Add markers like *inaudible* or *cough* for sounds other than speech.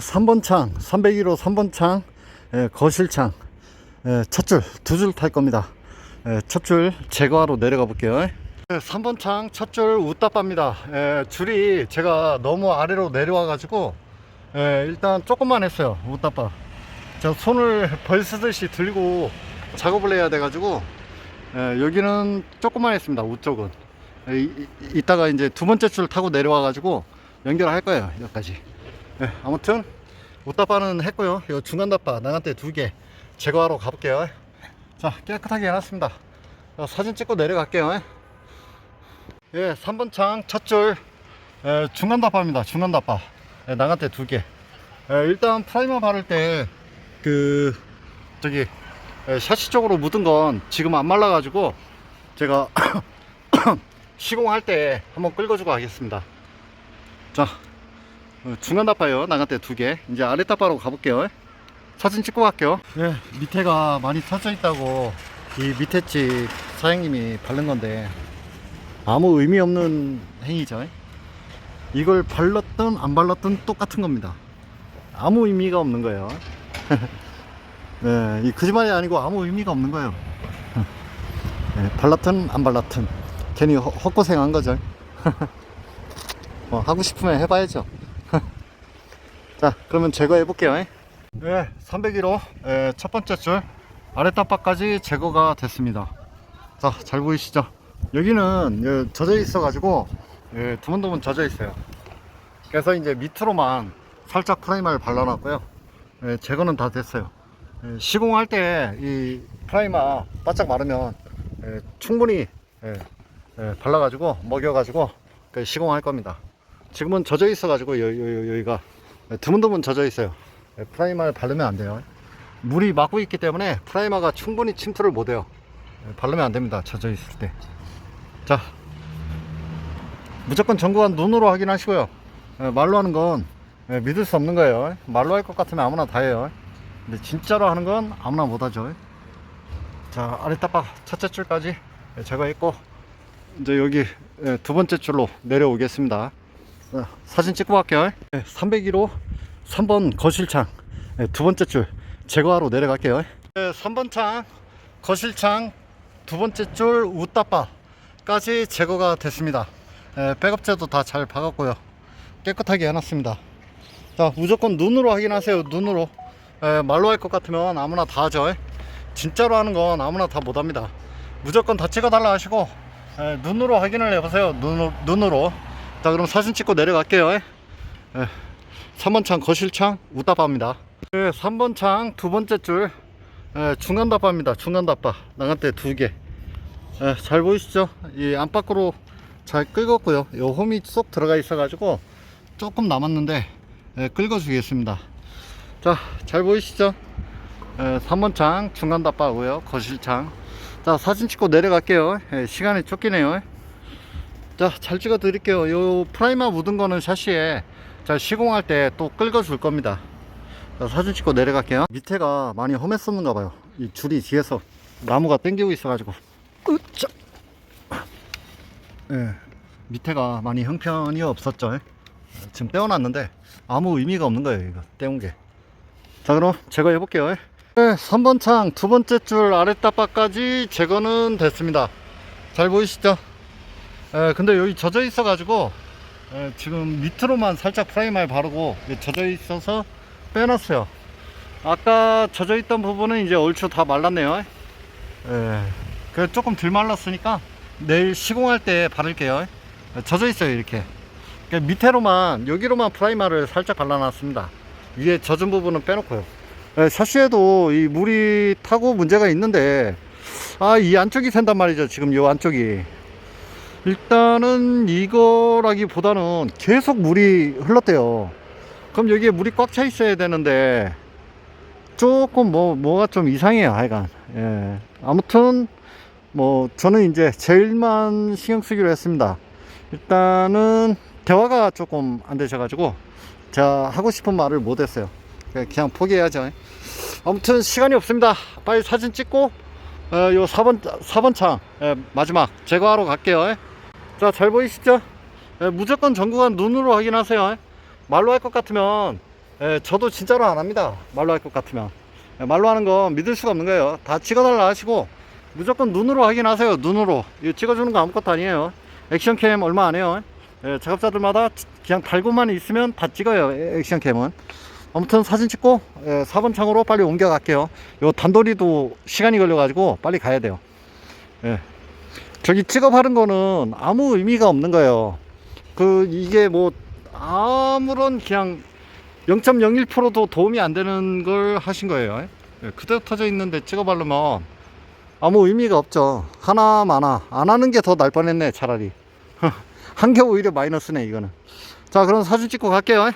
3번 창, 301호 3번 창, 예, 거실창, 예, 첫 줄, 두 줄 탈 겁니다. 예, 첫줄 제거하러 내려가 볼게요. 예, 3번 창 첫줄 웃다빠입니다. 예, 줄이 제가 너무 아래로 내려와 가지고 예, 일단 조금만 했어요. 웃다빠. 저 손을 벌 쓰듯이 들고 작업을 해야 돼 가지고 예, 여기는 조금만 했습니다. 우쪽은. 예, 이, 이- 이따가 이제 두 번째 줄 타고 내려와 가지고 연결할 거예요. 여기까지. 네, 아무튼 옷다바는 했고요. 이 중간 다바 나간대 두 개 제거하러 가볼게요. 자 깨끗하게 해놨습니다. 자, 사진 찍고 내려갈게요. 예, 3번 창 첫줄 중간 다바입니다. 중간 다바 예, 나간대 두 개. 예, 일단 프라이머 바를 때 그 저기 예, 샤시 쪽으로 묻은 건 지금 안 말라가지고 제가 *coughs* 시공할 때 한번 끌어주고 하겠습니다. 자 어, 중간 다파요. 나갈 때두 개. 이제 아래 다파로 가볼게요. 사진 찍고 갈게요. 예 밑에가 많이 터져 있다고 이 밑에 집 사장님이 바른 건데 아무 의미 없는 행위죠. 이걸 발랐든 안 발랐든 똑같은 겁니다. 아무 의미가 없는 거예요. *laughs* 네, 이 거짓말이 아니고 아무 의미가 없는 거예요. *laughs* 네, 발랐든 안 발랐든 괜히 헛- 헛고생 한 거죠. *laughs* 뭐 하고 싶으면 해봐야죠 *laughs* 자 그러면 제거해 볼게요 네 301호. 예, 첫 번째 줄. 아래 탑바까지 제거가 됐습니다. 자 잘 보이시죠? 여기는 예, 젖어 있어 가지고 예, 두문두문 젖어 있어요. 그래서 이제 밑으로만 살짝 프라이머를 발라놨고요. 예, 제거는 다 됐어요. 예, 시공할 때 이 프라이머 바짝 마르면 예, 충분히 예, 예, 발라가지고 먹여가지고 그 시공할 겁니다 지금은 젖어 있어 가지고 여기가 드문드문 젖어 있어요. 예, 프라이머를 바르면 안 돼요. 물이 막고 있기 때문에 프라이머가 충분히 침투를 못 해요. 예, 바르면 안 됩니다 젖어 있을 때자 무조건 전구관 눈으로 확인하시고요. 예, 말로 하는 건 예, 믿을 수 없는 거예요. 말로 할 것 같으면 아무나 다 해요. 근데 진짜로 하는 건 아무나 못 하죠. 자 아래 따박 첫째 줄까지 예, 제거했고 이제 여기 예, 두 번째 줄로 내려오겠습니다 자, 사진 찍고 갈게요. 301호 3번 거실창 네, 두 번째 줄 제거하러 내려갈게요. 3번 창 거실창 두 번째 줄 웃다바까지 제거가 됐습니다. 예, 백업제도 다 잘 박았고요. 깨끗하게 해놨습니다. 자 무조건 눈으로 확인하세요. 눈으로 예, 말로 할 것 같으면 아무나 다 하죠. 진짜로 하는 건 아무나 다 못합니다. 무조건 다 찍어달라 하시고 예, 눈으로 확인을 해보세요. 눈으로, 눈으로. 자 그럼 사진 찍고 내려갈게요. 예. 3번 창 거실창 우다바입니다. 예, 3번 창 두 번째 줄 예, 중간 다바입니다. 중간 다바 나간 때 두개. 예, 잘 보이시죠? 이 안팎으로 잘 긁었고요. 요 홈이 쏙 들어가 있어 가지고 조금 남았는데 예, 긁어 주겠습니다. 자 잘 보이시죠? 예, 3번 창 중간 다바고요. 거실창. 자 사진 찍고 내려갈게요. 예, 시간이 쫓기네요 자, 잘 찍어 드릴게요. 요 프라이머 묻은 거는 샤시에 자, 시공할 때또 긁어 줄 겁니다. 자, 사진 찍고 내려갈게요. 밑에가 많이 험했었는가 봐요. 이 줄이 뒤에서 나무가 당기고 있어 가지고. 으짜. 예. 밑에가 많이 형편이 없었죠. 예. 지금 떼어놨는데 아무 의미가 없는 거예요, 이거. 떼운 게. 자, 그럼 제거해 볼게요. 예. 네, 3번 창 두 번째 줄 아래 따바까지 제거는 됐습니다. 잘 보이시죠? 에, 근데 여기 젖어 있어 가지고 지금 밑으로만 살짝 프라이머를 바르고 젖어 있어서 빼놨어요. 아까 젖어 있던 부분은 이제 얼추 다 말랐네요. 예, 그 조금 덜 말랐으니까 내일 시공할 때 바를게요. 에, 젖어 있어요 이렇게. 그 밑에로만 여기로만 프라이머를 살짝 발라놨습니다. 위에 젖은 부분은 빼놓고요. 에, 샤시에도 이 물이 타고 문제가 있는데 아 이 안쪽이 샌단 말이죠 지금 이 안쪽이 일단은 이거라기보다는 계속 물이 흘렀대요. 그럼 여기에 물이 꽉 차 있어야 되는데 조금 뭐 뭐가 좀 이상해요. 하여간 예. 아무튼 뭐 저는 이제 제일만 신경 쓰기로 했습니다. 일단은 대화가 조금 안 되셔 가지고 제가 하고 싶은 말을 못 했어요. 그냥 포기해야죠. 아무튼 시간이 없습니다. 빨리 사진 찍고 어, 요 4번 4번 창 예, 마지막 제거하러 갈게요. 자, 잘 보이시죠? 예, 무조건 전구간 눈으로 확인하세요. 말로 할 것 같으면 예, 저도 진짜로 안 합니다. 말로 할 것 같으면. 예, 말로 하는 건 믿을 수가 없는 거예요. 다 찍어달라 하시고, 무조건 눈으로 확인하세요. 눈으로. 이거 찍어주는 거 아무것도 아니에요. 액션캠 얼마 안 해요. 예, 작업자들마다 그냥 달고만 있으면 다 찍어요. 에- 액션캠은. 아무튼 사진 찍고, 예, 4번 창으로 빨리 옮겨갈게요. 요 단돌이도 시간이 걸려가지고 빨리 가야 돼요. 예. 저기 찍어바른 거는 아무 의미가 없는 거예요. 그, 이게 뭐, 아무런 그냥 0.01%도 도움이 안 되는 걸 하신 거예요. 예, 그대로 터져 있는데 찍어 바르면 아무 의미가 없죠. 하나 많아. 안 하는 게 더 날 뻔했네, 차라리. *laughs* 한게 오히려 마이너스네, 이거는. 자, 그럼 사진 찍고 갈게요.